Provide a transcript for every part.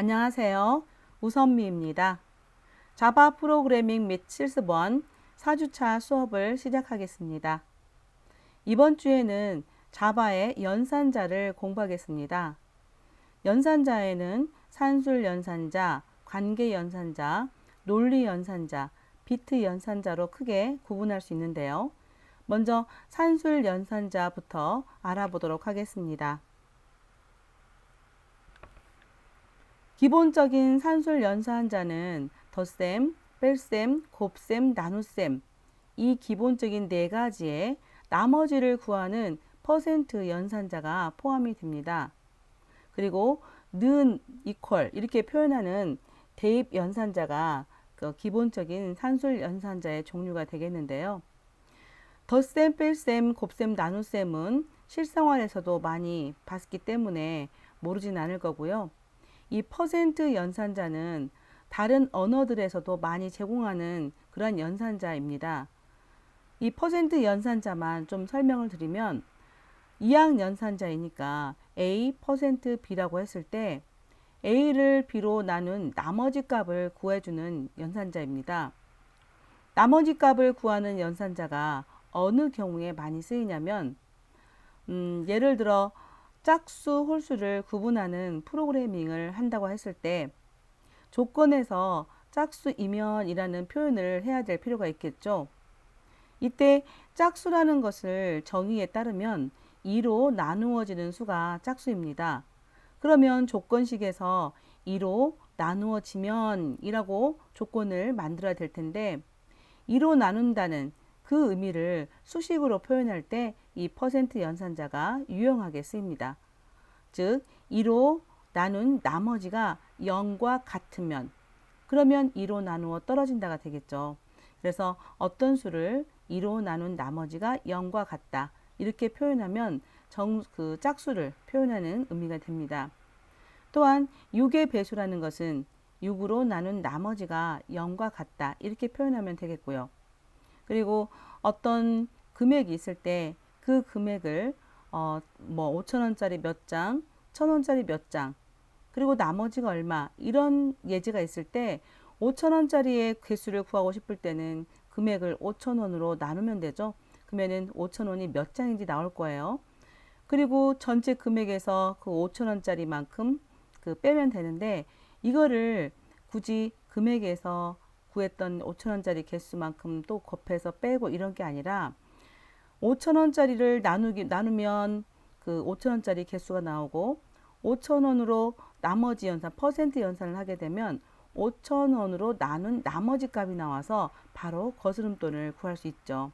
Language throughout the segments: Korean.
안녕하세요. 우선미입니다. 자바 프로그래밍 및 실습원 4주차 수업을 시작하겠습니다. 이번 주에는 자바의 연산자를 공부하겠습니다. 연산자에는 산술 연산자, 관계 연산자, 논리 연산자, 비트 연산자로 크게 구분할 수 있는데요. 먼저 산술 연산자부터 알아보도록 하겠습니다. 기본적인 산술 연산자는 덧셈, 뺄셈, 곱셈, 나눗셈 이 기본적인 네 가지에 나머지를 구하는 퍼센트 연산자가 포함이 됩니다. 그리고 는, 이퀄 이렇게 표현하는 대입 연산자가 그 기본적인 산술 연산자의 종류가 되겠는데요. 덧셈, 뺄셈, 곱셈, 나눗셈은 실생활에서도 많이 봤기 때문에 모르진 않을 거고요. 이 퍼센트 연산자는 다른 언어들에서도 많이 제공하는 그런 연산자입니다. 이 퍼센트 연산자만 좀 설명을 드리면 이항 연산자이니까 A 퍼센트 B라고 했을 때 A를 B로 나눈 나머지 값을 구해주는 연산자입니다. 나머지 값을 구하는 연산자가 어느 경우에 많이 쓰이냐면 음, 예를 들어 짝수, 홀수를 구분하는 프로그래밍을 한다고 했을 때 조건에서 짝수이면이라는 표현을 해야 될 필요가 있겠죠. 이때 짝수라는 것을 정의에 따르면 2로 나누어지는 수가 짝수입니다. 그러면 조건식에서 2로 나누어지면 이라고 조건을 만들어야 될 텐데 2로 나눈다는 그 의미를 수식으로 표현할 때 이 퍼센트 연산자가 유용하게 쓰입니다. 즉 2로 나눈 나머지가 0과 같으면 그러면 2로 나누어 떨어진다가 되겠죠. 그래서 어떤 수를 2로 나눈 나머지가 0과 같다. 이렇게 표현하면 정, 그 짝수를 표현하는 의미가 됩니다. 또한 6의 배수라는 것은 6으로 나눈 나머지가 0과 같다. 이렇게 표현하면 되겠고요. 그리고 어떤 금액이 있을 때 그 금액을 어, 뭐 5천 원짜리 몇 장, 천 원짜리 몇 장, 그리고 나머지가 얼마 이런 예제가 있을 때 5천 원짜리의 개수를 구하고 싶을 때는 금액을 5천 원으로 나누면 되죠. 그러면은 5천 원이 몇 장인지 나올 거예요. 그리고 전체 금액에서 그 5천 원짜리만큼 그 빼면 되는데 이거를 굳이 금액에서 구했던 5천원짜리 개수만큼 또 곱해서 빼고 이런 게 아니라 5천원짜리를 나누기, 나누면 그 5천원짜리 개수가 나오고 5천원으로 나머지 연산, 퍼센트 연산을 하게 되면 5천원으로 나눈 나머지 값이 나와서 바로 거스름돈을 구할 수 있죠.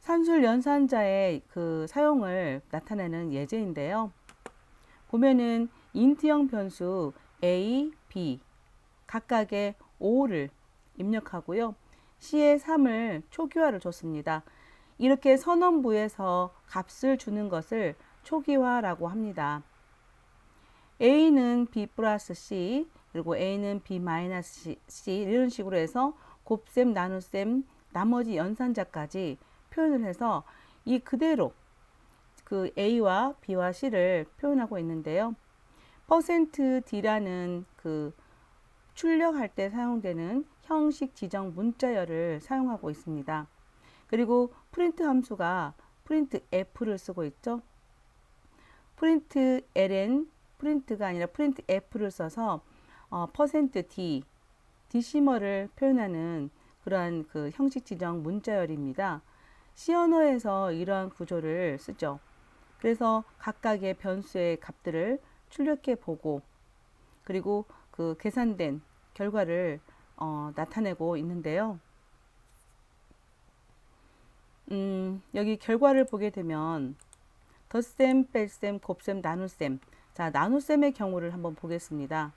산술 연산자의 그 사용을 나타내는 예제인데요. 보면은 인트형 변수 a, b 각각의 5를 입력하고요. C의 3을 초기화를 줬습니다. 이렇게 선언부에서 값을 주는 것을 초기화라고 합니다. A는 B 플러스 C, 그리고 A는 B 마이너스 C, 이런 식으로 해서 곱셈, 나눗셈, 나머지 연산자까지 표현을 해서 이 그대로 그 A와 B와 C를 표현하고 있는데요. 퍼센트 D라는 그 출력할 때 사용되는 형식 지정 문자열을 사용하고 있습니다. 그리고 프린트 함수가 프린트 F를 쓰고 있죠. 프린트 ln 프린트가 아니라 프린트 F를 써서 어, 퍼센트 %d 디시머를 표현하는 그러한 그 형식 지정 문자열입니다. C 언어에서 이러한 구조를 쓰죠. 그래서 각각의 변수의 값들을 출력해 보고 그리고 그 계산된 결과를 어, 나타내고 있는데요. 음, 여기 결과를 보게 되면 덧셈, 뺄셈, 곱셈, 나눗셈. 자, 나눗셈의 경우를 한번 보겠습니다.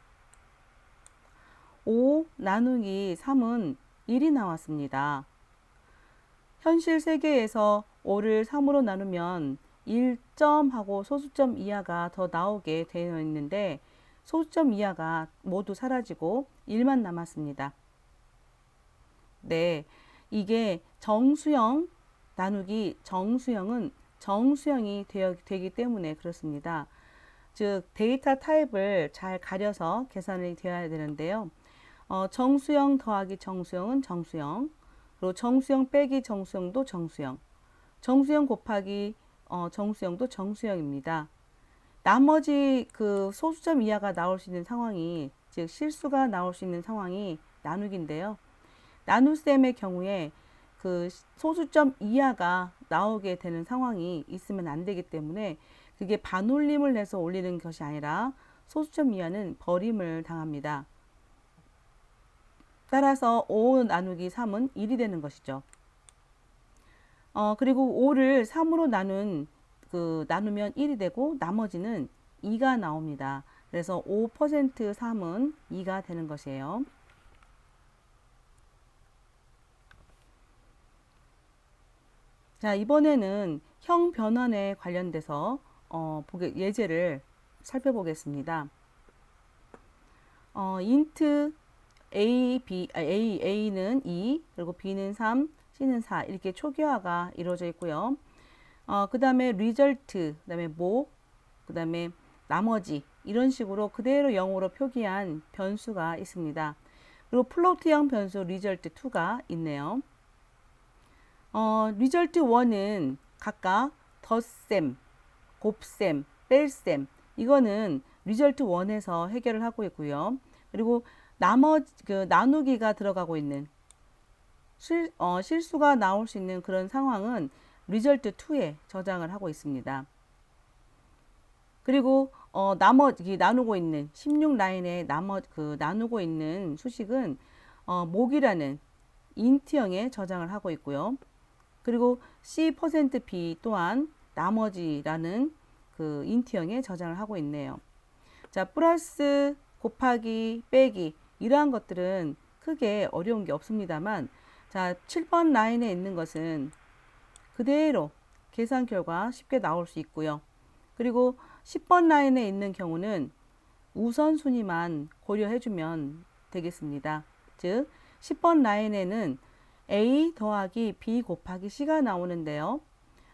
5 나누기 3은 1이 나왔습니다. 현실 세계에서 5를 3으로 나누면 1점하고 소수점 이하가 더 나오게 되어 있는데 소수점 이하가 모두 사라지고 1만 남았습니다. 네, 이게 정수형 나누기 정수형은 정수형이 되어, 되기 때문에 그렇습니다. 즉 데이터 타입을 잘 가려서 계산이 되어야 되는데요. 어, 정수형 더하기 정수형은 정수형, 그리고 정수형 빼기 정수형도 정수형, 정수형 곱하기 어, 정수형도 정수형입니다. 나머지 그 소수점 이하가 나올 수 있는 상황이 즉 실수가 나올 수 있는 상황이 나누기인데요. 나눗셈의 경우에 그 소수점 이하가 나오게 되는 상황이 있으면 안 되기 때문에 그게 반올림을 해서 올리는 것이 아니라 소수점 이하는 버림을 당합니다. 따라서 5 나누기 3은 1이 되는 것이죠. 어, 그리고 5를 3으로 나눈 그 나누면 1이 되고 나머지는 2가 나옵니다. 그래서 5% 3은 2가 되는 것이에요. 자, 이번에는 형 변환에 관련돼서 어, 보게, 예제를 살펴보겠습니다. 어, int a, b, 아, a, a는 2, 그리고 b는 3, c는 4 이렇게 초기화가 이루어져 있고요. 어, 그 다음에 result, 그 다음에 뭐, 그 다음에 나머지 이런 식으로 그대로 0으로 표기한 변수가 있습니다. 그리고 플로트형 변수 result 2가 있네요. 어, result 1은 각각 덧셈, 곱셈, 뺄셈 이거는 result 1에서 해결을 하고 있고요. 그리고 나머지 그 나누기가 들어가고 있는 실, 어, 실수가 나올 수 있는 그런 상황은 result 2에 저장을 하고 있습니다. 그리고 어, 나머지 나누고 있는 16 라인에 나머 그 나누고 있는 수식은 어, 목이라는 인트형에 저장을 하고 있고요. 그리고 C%B 또한 나머지라는 그 인트형에 저장을 하고 있네요. 자, 플러스 곱하기 빼기 이러한 것들은 크게 어려운 게 없습니다만 자, 7번 라인에 있는 것은 그대로 계산 결과 쉽게 나올 수 있고요. 그리고 10번 라인에 있는 경우는 우선순위만 고려해주면 되겠습니다. 즉, 10번 라인에는 A 더하기 B 곱하기 C가 나오는데요.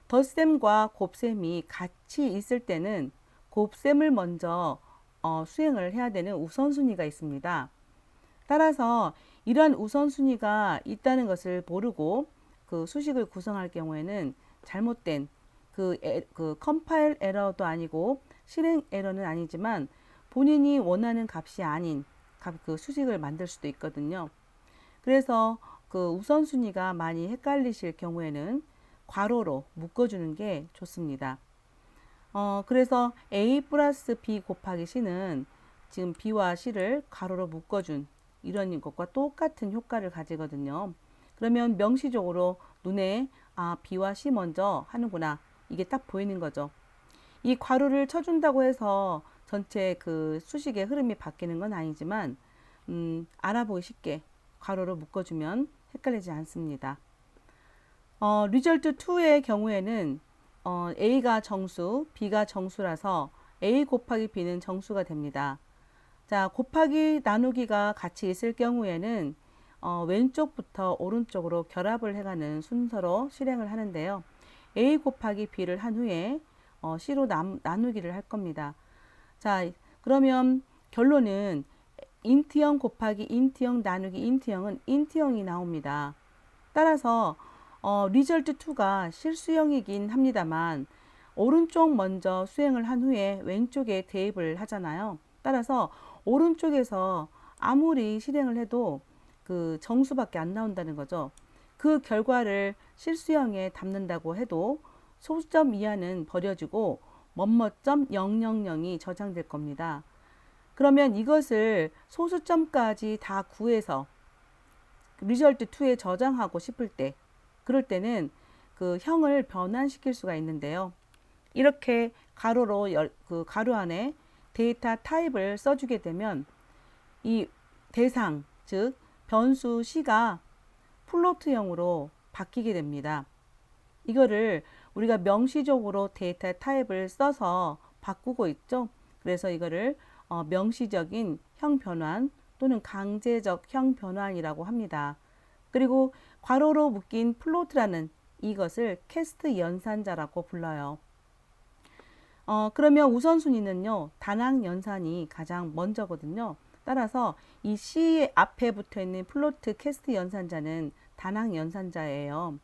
덧셈과 곱셈이 같이 있을 때는 곱셈을 먼저 어, 수행을 해야 되는 우선순위가 있습니다. 따라서 이러한 우선순위가 있다는 것을 모르고 그 수식을 구성할 경우에는 잘못된 그, 에, 그 컴파일 에러도 아니고 실행 에러는 아니지만 본인이 원하는 값이 아닌 값, 그 수식을 만들 수도 있거든요. 그래서 그 우선순위가 많이 헷갈리실 경우에는 괄호로 묶어주는 게 좋습니다. 어, 그래서 A 플러스 B 곱하기 C는 지금 B와 C를 괄호로 묶어준 이런 것과 똑같은 효과를 가지거든요. 그러면 명시적으로 눈에 아, B와 C 먼저 하는구나. 이게 딱 보이는 거죠. 이 괄호를 쳐준다고 해서 전체 그 수식의 흐름이 바뀌는 건 아니지만, 음, 알아보기 쉽게 괄호로 묶어주면 헷갈리지 않습니다. 어, 리절트 2의 경우에는 어, A가 정수, B가 정수라서 A 곱하기 B는 정수가 됩니다. 자, 곱하기 나누기가 같이 있을 경우에는 어, 왼쪽부터 오른쪽으로 결합을 해가는 순서로 실행을 하는데요. A 곱하기 B를 한 후에 어, C로 남, 나누기를 할 겁니다. 자, 그러면 결론은 인트형 곱하기 인트형 나누기 인트형은 인트형이 나옵니다. 따라서 어, 리절트 2가 실수형이긴 합니다만 오른쪽 먼저 수행을 한 후에 왼쪽에 대입을 하잖아요. 따라서 오른쪽에서 아무리 실행을 해도 그 정수밖에 안 나온다는 거죠. 그 결과를 실수형에 담는다고 해도 소수점 이하는 버려지고 뭐뭐점 000이 저장될 겁니다. 그러면 이것을 소수점까지 다 구해서 리절트 2에 저장하고 싶을 때 그럴 때는 그 형을 변환시킬 수가 있는데요. 이렇게 가로로 열, 그 가로 안에 데이터 타입을 써주게 되면 이 대상 즉 변수 C가 플로트형으로 바뀌게 됩니다. 이거를 우리가 명시적으로 데이터 타입을 써서 바꾸고 있죠. 그래서 이거를 어, 명시적인 형 변환 또는 강제적 형 변환이라고 합니다. 그리고 괄호로 묶인 플로트라는 이것을 캐스트 연산자라고 불러요. 어, 그러면 우선순위는요, 단항 연산이 가장 먼저거든요. 따라서 이 C 앞에 붙어 있는 플로트 캐스트 연산자는 단항 연산자예요.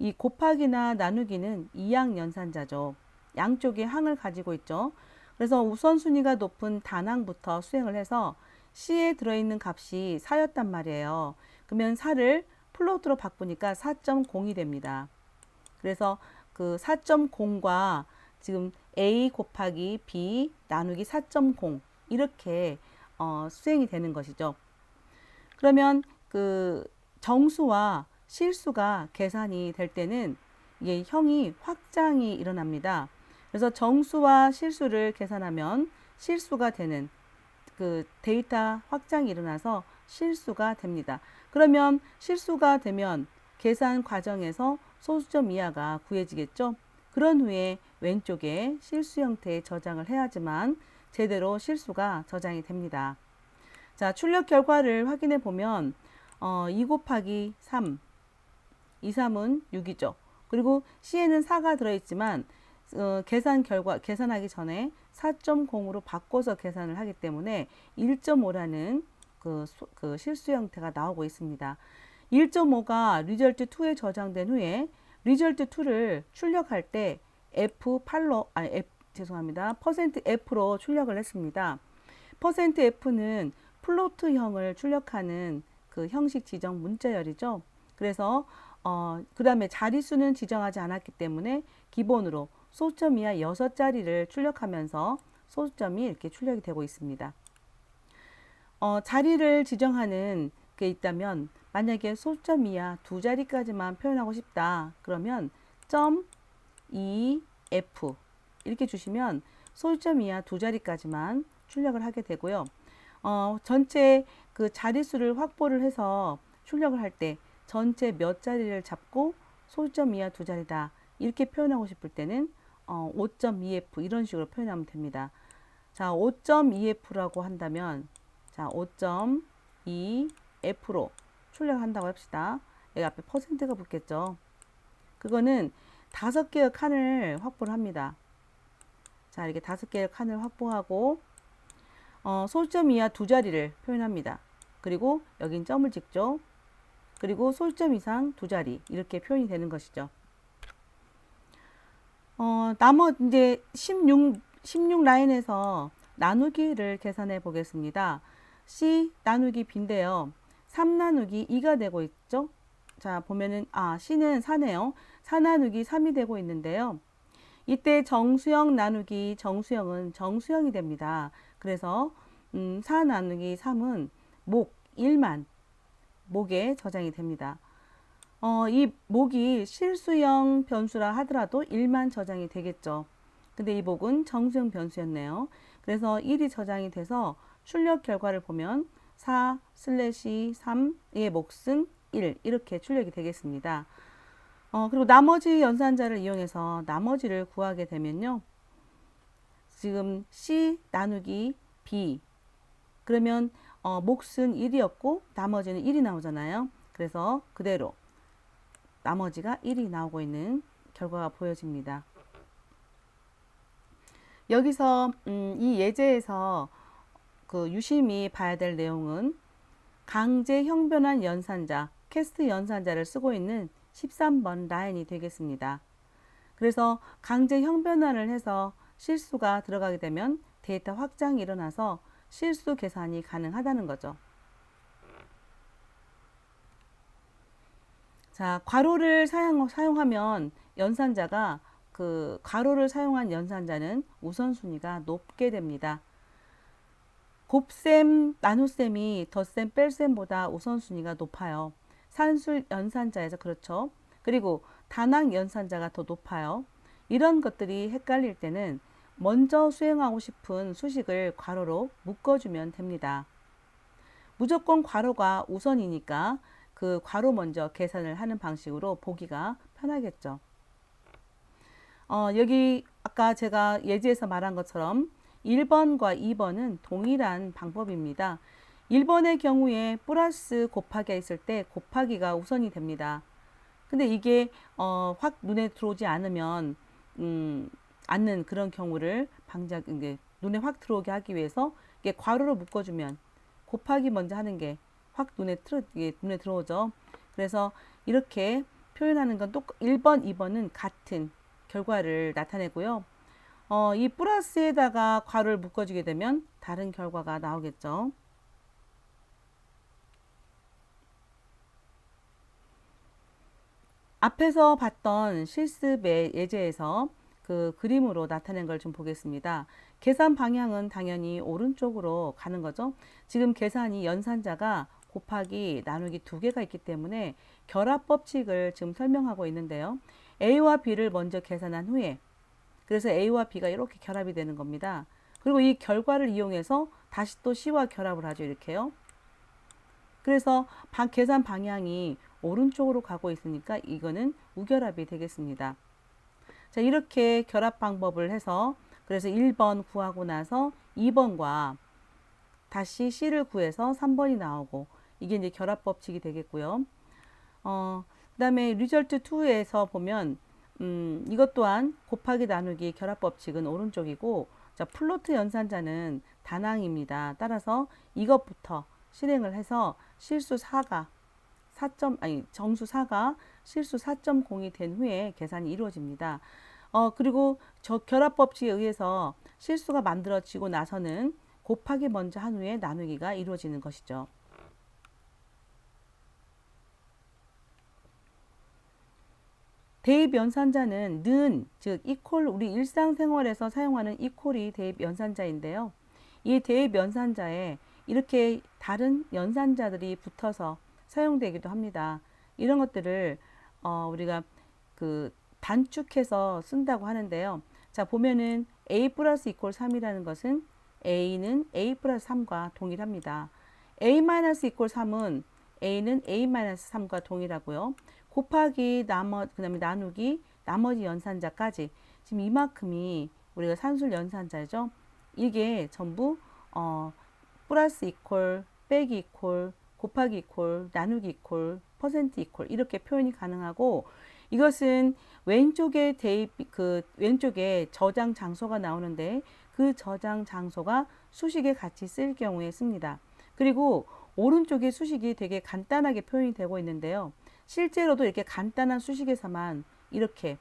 이 곱하기나 나누기는 이항 연산자죠. 양쪽에 항을 가지고 있죠. 그래서 우선순위가 높은 단항부터 수행을 해서 C에 들어있는 값이 4였단 말이에요. 그러면 4를 플로트로 바꾸니까 4.0이 됩니다. 그래서 그 4.0과 지금 A 곱하기 B 나누기 4.0 이렇게 어, 수행이 되는 것이죠. 그러면 그 정수와 실수가 계산이 될 때는 이게 형이 확장이 일어납니다. 그래서 정수와 실수를 계산하면 실수가 되는 그 데이터 확장이 일어나서 실수가 됩니다. 그러면 실수가 되면 계산 과정에서 소수점 이하가 구해지겠죠. 그런 후에 왼쪽에 실수 형태의 저장을 해야지만 제대로 실수가 저장이 됩니다. 자, 출력 결과를 확인해 보면 어, 2 곱하기 3, 2, 3은 6이죠. 그리고 C에는 4가 들어있지만 어, 계산 결과 계산하기 전에 4.0으로 바꿔서 계산을 하기 때문에 1.5라는 그, 그 실수 형태가 나오고 있습니다. 1.5가 리절트 2에 저장된 후에 리절트 2를 출력할 때 F8로 아니 F, 죄송합니다. 퍼센트 %F로 출력을 했습니다. 퍼센트 %F는 플로트형을 출력하는 그 형식 지정 문자열이죠. 그래서 어, 그 다음에 자릿수는 지정하지 않았기 때문에 기본으로 소수점 이하 6자리를 출력하면서 소수점이 이렇게 출력이 되고 있습니다. 어, 자리를 지정하는 게 있다면 만약에 소수점 이하 두 자리까지만 표현하고 싶다. 그러면 점 2f 이렇게 주시면 소수점 이하 두 자리까지만 출력을 하게 되고요. 어, 전체 그 자릿수를 확보를 해서 출력을 할 때 전체 몇 자리를 잡고 소수점 이하 두 자리다. 이렇게 표현하고 싶을 때는 어, 5.2f 이런 식으로 표현하면 됩니다. 자, 5.2f라고 한다면 자, 5.2f로 출력한다고 합시다. 여기 앞에 퍼센트가 붙겠죠. 그거는 다섯 개의 칸을 확보를 합니다. 자, 이렇게 다섯 개의 칸을 확보하고 어, 솔점 이하 두 자리를 표현합니다. 그리고 여긴 점을 찍죠. 그리고 솔점 이상 두 자리 이렇게 표현이 되는 것이죠. 어, 나머 이제 16 16 라인에서 나누기를 계산해 보겠습니다. C 나누기 B인데요. 3 나누기 2가 되고 있죠. 자, 보면은 아, C는 4네요. 4 나누기 3이 되고 있는데요. 이때 정수형 나누기 정수형은 정수형이 됩니다. 그래서 음, 4 나누기 3은 목 1만 목에 저장이 됩니다. 어, 이 목이 실수형 변수라 하더라도 1만 저장이 되겠죠. 근데 이 목은 정수형 변수였네요. 그래서 1이 저장이 돼서 출력 결과를 보면 4 슬래시 3의 몫은 1 이렇게 출력이 되겠습니다. 어, 그리고 나머지 연산자를 이용해서 나머지를 구하게 되면요. 지금 C 나누기 B 그러면 어, 몫은 1이었고 나머지는 1이 나오잖아요. 그래서 그대로 나머지가 1이 나오고 있는 결과가 보여집니다. 여기서 음, 이 예제에서 그 유심히 봐야 될 내용은 강제 형변환 연산자, 캐스트 연산자를 쓰고 있는 13번 라인이 되겠습니다. 그래서 강제 형변환을 해서 실수가 들어가게 되면 데이터 확장이 일어나서 실수 계산이 가능하다는 거죠. 자, 괄호를 사용, 사용하면 연산자가 그 괄호를 사용한 연산자는 우선순위가 높게 됩니다. 곱셈, 나눗셈이 덧셈, 뺄셈보다 우선순위가 높아요. 산술 연산자에서 그렇죠. 그리고 단항 연산자가 더 높아요. 이런 것들이 헷갈릴 때는 먼저 수행하고 싶은 수식을 괄호로 묶어주면 됩니다. 무조건 괄호가 우선이니까 그 괄호 먼저 계산을 하는 방식으로 보기가 편하겠죠. 어, 여기 아까 제가 예지에서 말한 것처럼 1번과 2번은 동일한 방법입니다. 1번의 경우에 플러스 곱하기가 있을 때 곱하기가 우선이 됩니다. 근데 이게 어, 확 눈에 들어오지 않으면 음, 않는 그런 경우를 방지하기 이게 눈에 확 들어오게 하기 위해서 이게 괄호로 묶어주면 곱하기 먼저 하는 게 확 눈에 틀어 이게 눈에 들어오죠. 그래서 이렇게 표현하는 건 또 1번, 2번은 같은 결과를 나타내고요. 어, 이 플러스에다가 괄호를 묶어주게 되면 다른 결과가 나오겠죠. 앞에서 봤던 실습의 예제에서 그 그림으로 나타낸 걸 좀 보겠습니다. 계산 방향은 당연히 오른쪽으로 가는 거죠. 지금 계산이 연산자가 곱하기 나누기 두 개가 있기 때문에 결합 법칙을 지금 설명하고 있는데요. A와 B를 먼저 계산한 후에 그래서 A와 B가 이렇게 결합이 되는 겁니다. 그리고 이 결과를 이용해서 다시 또 C와 결합을 하죠. 이렇게요. 그래서 방, 계산 방향이 오른쪽으로 가고 있으니까 이거는 우결합이 되겠습니다. 자, 이렇게 결합 방법을 해서 그래서 1번 구하고 나서 2번과 다시 C를 구해서 3번이 나오고 이게 이제 결합 법칙이 되겠고요. 어, 그다음에 리절트 2에서 보면 음, 이것 또한 곱하기 나누기 결합 법칙은 오른쪽이고 자, 플로트 연산자는 단항입니다. 따라서 이것부터 실행을 해서 실수 4가 4점 아니 정수 4가 실수 4.0이 된 후에 계산이 이루어집니다. 어 그리고 저 결합 법칙에 의해서 실수가 만들어지고 나서는 곱하기 먼저 한 후에 나누기가 이루어지는 것이죠. 대입 연산자는 는, 즉 이퀄 우리 일상생활에서 사용하는 이퀄이 대입 연산자인데요. 이 대입 연산자에 이렇게 다른 연산자들이 붙어서 사용되기도 합니다. 이런 것들을 어, 우리가 그 단축해서 쓴다고 하는데요. 자 보면은 a 플러스 이퀄 3이라는 것은 a는 a 플러스 3과 동일합니다. a 마이너스 이퀄 3은 a는 a 마이너스 3과 동일하고요. 곱하기 나머 그다음에 나누기 나머지 연산자까지 지금 이만큼이 우리가 산술 연산자죠. 이게 전부 어 플러스 이퀄 빼기 이퀄 곱하기 이퀄 나누기 이퀄 퍼센트 이퀄 이렇게 표현이 가능하고 이것은 왼쪽에 대입 그 왼쪽에 저장 장소가 나오는데 그 저장 장소가 수식에 같이 쓸 경우에 씁니다. 그리고 오른쪽에 수식이 되게 간단하게 표현이 되고 있는데요. 실제로도 이렇게 간단한 수식에서만 이렇게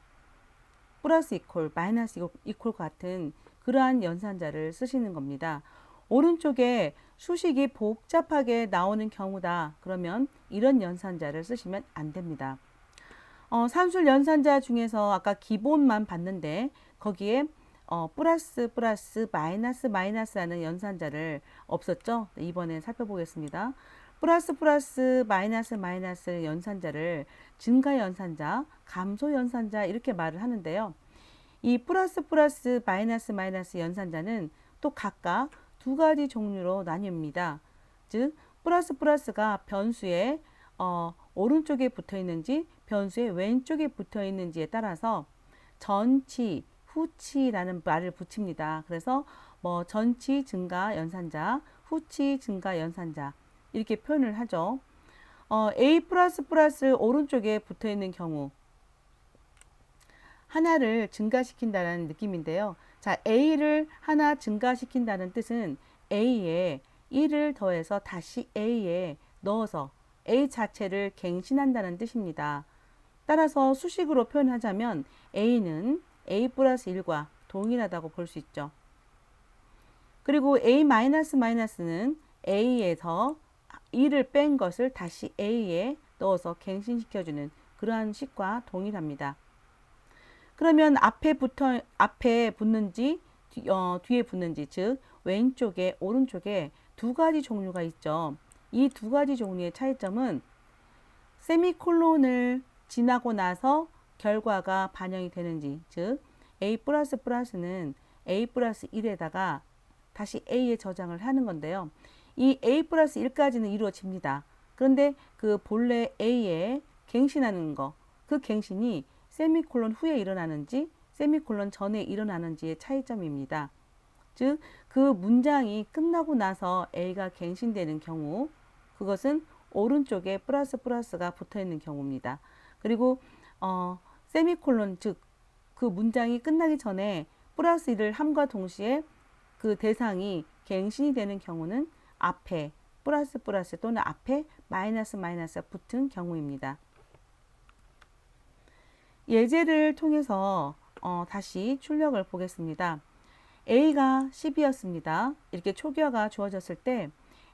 플러스 이퀄, 마이너스 이퀄 같은 그러한 연산자를 쓰시는 겁니다. 오른쪽에 수식이 복잡하게 나오는 경우다. 그러면 이런 연산자를 쓰시면 안 됩니다. 어, 산술 연산자 중에서 아까 기본만 봤는데 거기에 어, 플러스 플러스 마이너스 마이너스 하는 연산자를 없었죠? 이번에 살펴보겠습니다. 플러스 플러스 마이너스 마이너스 연산자를 증가 연산자, 감소 연산자 이렇게 말을 하는데요. 이 플러스 플러스 마이너스 마이너스 연산자는 또 각각 두 가지 종류로 나뉩니다. 즉 플러스 플러스가 변수에 어, 오른쪽에 붙어 있는지 변수의 왼쪽에 붙어 있는지에 따라서 전치, 후치라는 말을 붙입니다. 그래서 뭐 전치 증가 연산자, 후치 증가 연산자 이렇게 표현을 하죠. 어, A 플러스 플러스 오른쪽에 붙어 있는 경우 하나를 증가시킨다는 느낌인데요. 자, A를 하나 증가시킨다는 뜻은 A에 1을 더해서 다시 A에 넣어서 A 자체를 갱신한다는 뜻입니다. 따라서 수식으로 표현하자면 A는 A 플러스 1과 동일하다고 볼 수 있죠. 그리고 A 마이너스 마이너스는 A에서 1을 뺀 것을 다시 A에 넣어서 갱신시켜주는 그러한 식과 동일합니다. 그러면 앞에 붙어 앞에 붙는지 뒤, 어, 뒤에 붙는지 즉 왼쪽에 오른쪽에 두 가지 종류가 있죠. 이 두 가지 종류의 차이점은 세미콜론을 지나고 나서 결과가 반영이 되는지 즉 A 플러스 플러스는 A 플러스 1에다가 다시 A에 저장을 하는 건데요. 이 A 플러스 1까지는 이루어집니다. 그런데 그 본래 A에 갱신하는 거, 그 갱신이 세미콜론 후에 일어나는지 세미콜론 전에 일어나는지의 차이점입니다. 즉, 그 문장이 끝나고 나서 A가 갱신되는 경우, 그것은 오른쪽에 플러스 플러스가 붙어 있는 경우입니다. 그리고 어, 세미콜론 즉 그 문장이 끝나기 전에 플러스 1을 함과 동시에 그 대상이 갱신이 되는 경우는 앞에 플러스 플러스 또는 앞에 마이너스 마이너스가 붙은 경우입니다. 예제를 통해서 어, 다시 출력을 보겠습니다. A가 10이었습니다. 이렇게 초기화가 주어졌을 때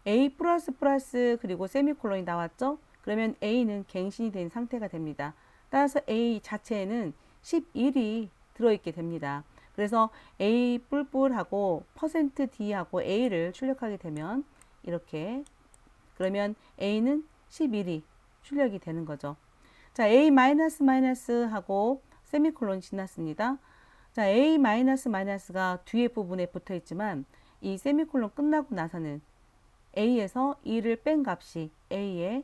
A 플러스 플러스 그리고 세미콜론이 나왔죠? 그러면 A는 갱신이 된 상태가 됩니다. 따라서 A 자체에는 11이 들어있게 됩니다. 그래서 A 뿔뿔하고 퍼센트 D하고 A를 출력하게 되면 이렇게 그러면 A는 11이 출력이 되는 거죠. 자, A 마이너스 마이너스 하고 세미콜론 지났습니다. 자, A 마이너스 마이너스가 뒤에 부분에 붙어 있지만 이 세미콜론 끝나고 나서는 A에서 2를 뺀 값이 A에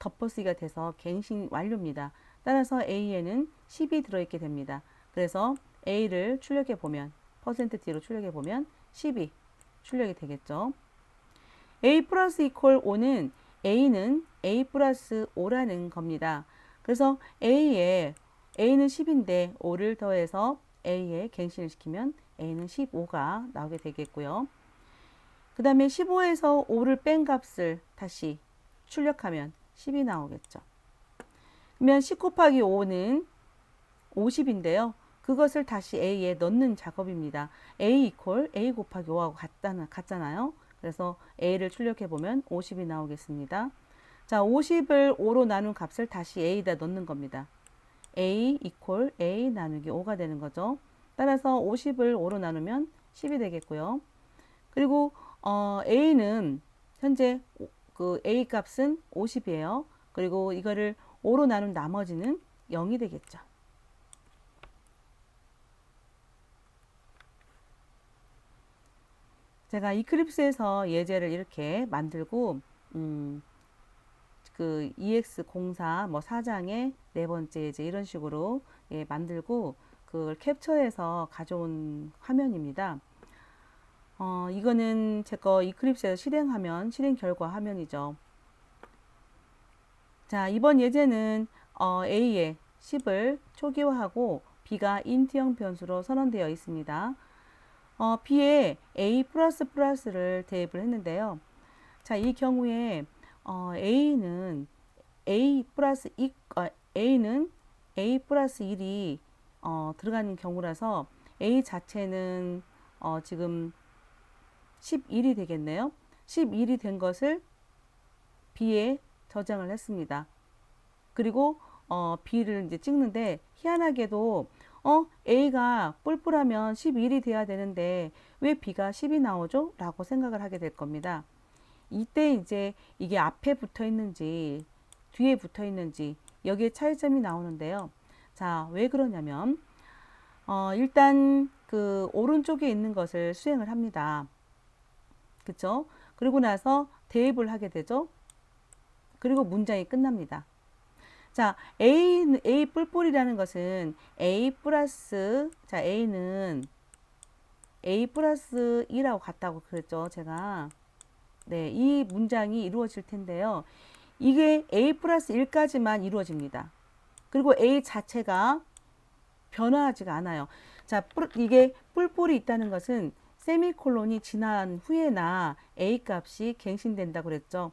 덮어쓰기가 돼서 갱신 완료입니다. 따라서 A에는 10이 들어있게 됩니다. 그래서 A를 출력해 보면 퍼센트 D로 출력해 보면 10이 출력이 되겠죠. A 플러스 이퀄 5는 A는 A 플러스 5라는 겁니다. 그래서 A에 A는 10인데 5를 더해서 A에 갱신을 시키면 A는 15가 나오게 되겠고요. 그 다음에 15에서 5를 뺀 값을 다시 출력하면 10이 나오겠죠. 그러면 10 곱하기 5는 50인데요. 그것을 다시 A에 넣는 작업입니다. A 이퀄 A 곱하기 5하고 같잖아요. 그래서 A를 출력해 보면 50이 나오겠습니다. 자, 50을 5로 나눈 값을 다시 A에다 넣는 겁니다. A 이퀄 A 나누기 5가 되는 거죠. 따라서 50을 5로 나누면 10이 되겠고요. 그리고 어, A는 현재 그 A 값은 50이에요. 그리고 이거를 5로 나눈 나머지는 0이 되겠죠. 제가 이클립스에서 예제를 이렇게 만들고 음, 그 EX04 뭐 4장의 네 번째 예제 이런 식으로 예, 만들고 그걸 캡처해서 가져온 화면입니다. 어, 이거는 제 거 이클립스에서 실행하면 실행 결과 화면이죠. 자, 이번 예제는 어, A에 10을 초기화하고 B가 인트형 변수로 선언되어 있습니다. 어, B에 A 플러스 플러스를 대입을 했는데요. 자, 이 경우에 어, A는 A 플러스 2, 어, A는 A 플러스 1이 어, 들어가는 경우라서 A 자체는 어, 지금 11이 되겠네요. 11이 된 것을 B에 저장을 했습니다. 그리고 어, B를 이제 찍는데 희한하게도 어, A가 뿔뿔하면 11이 돼야 되는데 왜 B가 10이 나오죠? 라고 생각을 하게 될 겁니다. 이때 이제 이게 앞에 붙어 있는지 뒤에 붙어 있는지 여기에 차이점이 나오는데요. 자, 왜 그러냐면 어, 일단 그 오른쪽에 있는 것을 수행을 합니다. 그쵸? 그리고 나서 대입을 하게 되죠. 그리고 문장이 끝납니다. 자, A, A 뿔뿔이라는 것은 A 플러스, 자, A는 A 플러스 2라고 같다고 그랬죠. 제가. 네, 이 문장이 이루어질 텐데요. 이게 A 플러스 1까지만 이루어집니다. 그리고 A 자체가 변화하지가 않아요. 자, 이게 뿔뿔이 있다는 것은 세미콜론이 지난 후에나 A 값이 갱신된다고 그랬죠.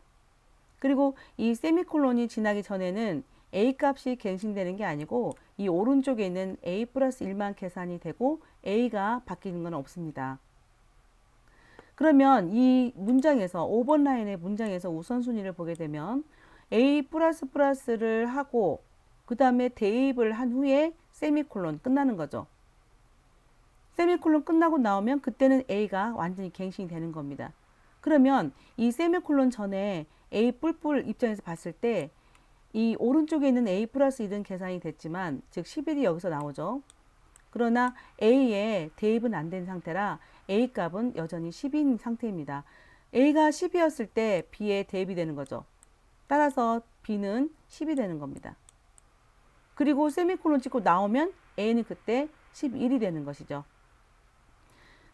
그리고 이 세미콜론이 지나기 전에는 A 값이 갱신되는 게 아니고 이 오른쪽에 있는 A 플러스 1만 계산이 되고 A가 바뀌는 건 없습니다. 그러면 이 문장에서 5번 라인의 문장에서 우선순위를 보게 되면 A 플러스 플러스를 하고 그 다음에 대입을 한 후에 세미콜론 끝나는 거죠. 세미콜론 끝나고 나오면 그때는 A가 완전히 갱신이 되는 겁니다. 그러면 이 세미콜론 전에 A 뿔뿔 입장에서 봤을 때 이 오른쪽에 있는 A 플러스 2는 계산이 됐지만 즉 11이 여기서 나오죠. 그러나 A에 대입은 안 된 상태라 A 값은 여전히 10인 상태입니다. A가 10이었을 때 B에 대입이 되는 거죠. 따라서 B는 10이 되는 겁니다. 그리고 세미콜론 찍고 나오면 A는 그때 11이 되는 것이죠.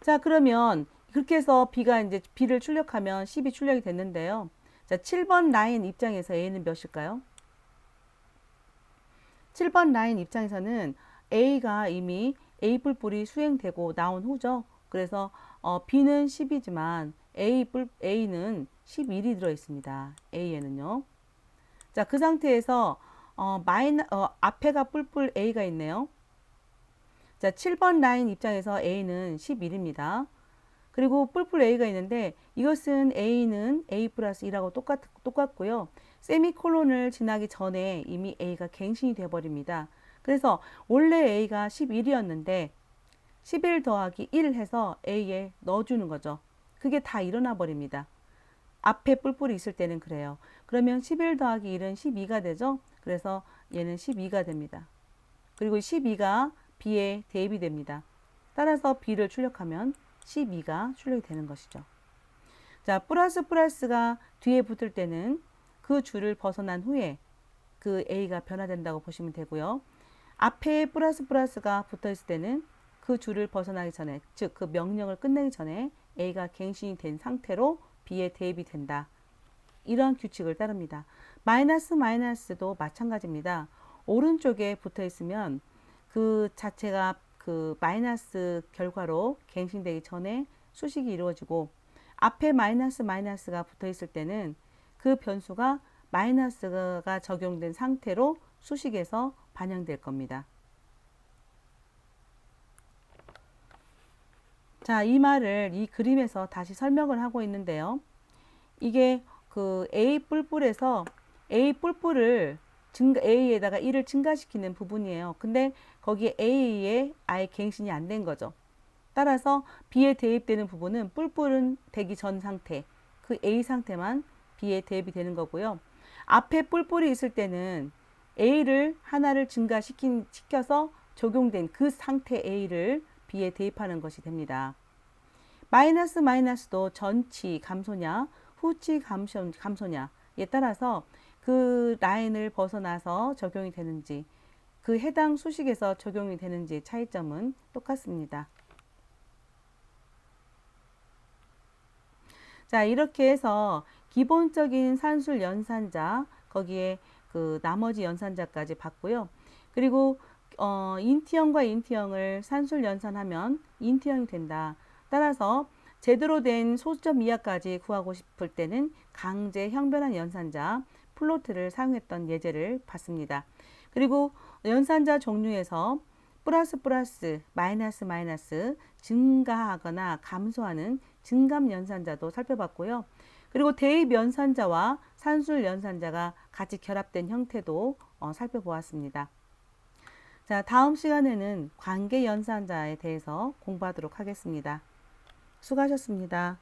자, 그러면 그렇게 해서 B가 이제 B를 출력하면 10이 출력이 됐는데요. 자, 7번 라인 입장에서 A는 몇일까요? 7번 라인 입장에서는 A가 이미 A 뿔뿔이 수행되고 나온 후죠. 그래서 어, B는 10이지만 A 뿔 A는 11이 들어 있습니다. A에는요. 자, 그 상태에서 어, 마이너 어, 앞에가 뿔뿔 A가 있네요. 자, 7번 라인 입장에서 A는 11입니다. 그리고 뿔뿔 A가 있는데 이것은 A는 A 플러스 2라고 똑같, 똑같고요. 세미콜론을 지나기 전에 이미 A가 갱신이 되어버립니다. 그래서 원래 A가 11이었는데 11 더하기 1 해서 A에 넣어주는 거죠. 그게 다 일어나 버립니다. 앞에 뿔뿔이 있을 때는 그래요. 그러면 11 더하기 1은 12가 되죠. 그래서 얘는 12가 됩니다. 그리고 12가 B에 대입이 됩니다. 따라서 B를 출력하면 12가 출력이 되는 것이죠. 자, 플러스 플러스가 뒤에 붙을 때는 그 줄을 벗어난 후에 그 A가 변화된다고 보시면 되고요. 앞에 플러스 플러스가 붙어 있을 때는 그 줄을 벗어나기 전에, 즉 그 명령을 끝내기 전에 A가 갱신이 된 상태로 B에 대입이 된다. 이러한 규칙을 따릅니다. 마이너스 마이너스도 마찬가지입니다. 오른쪽에 붙어 있으면 그 자체가 그 마이너스 결과로 갱신되기 전에 수식이 이루어지고 앞에 마이너스 마이너스가 붙어 있을 때는 그 변수가 마이너스가 적용된 상태로 수식에서 반영될 겁니다. 자, 이 말을 이 그림에서 다시 설명을 하고 있는데요. 이게 그 A 뿔뿔에서 A 뿔뿔을 증가, A에다가 1을 증가시키는 부분이에요. 근데 거기에 A에 아예 갱신이 안 된 거죠. 따라서 B에 대입되는 부분은 뿔뿔은 되기 전 상태, 그 A 상태만 B에 대입이 되는 거고요. 앞에 뿔뿔이 있을 때는 A를 하나를 증가시킨, 시켜서 적용된 그 상태 A를 B에 대입하는 것이 됩니다. 마이너스 마이너스도 전치 감소냐, 후치 감소, 감소냐에 따라서 그 라인을 벗어나서 적용이 되는지, 그 해당 수식에서 적용이 되는지 차이점은 똑같습니다. 자, 이렇게 해서 기본적인 산술 연산자, 거기에 그 나머지 연산자까지 봤고요. 그리고 어, 인티형과 인티형을 산술 연산하면 인티형이 된다. 따라서 제대로 된 소수점 이하까지 구하고 싶을 때는 강제 형변환 연산자 플로트를 사용했던 예제를 봤습니다. 그리고 연산자 종류에서 플러스 플러스 마이너스 마이너스 증가하거나 감소하는 증감 연산자도 살펴봤고요. 그리고 대입 연산자와 산술 연산자가 같이 결합된 형태도 어, 살펴보았습니다. 자, 다음 시간에는 관계 연산자에 대해서 공부하도록 하겠습니다. 수고하셨습니다.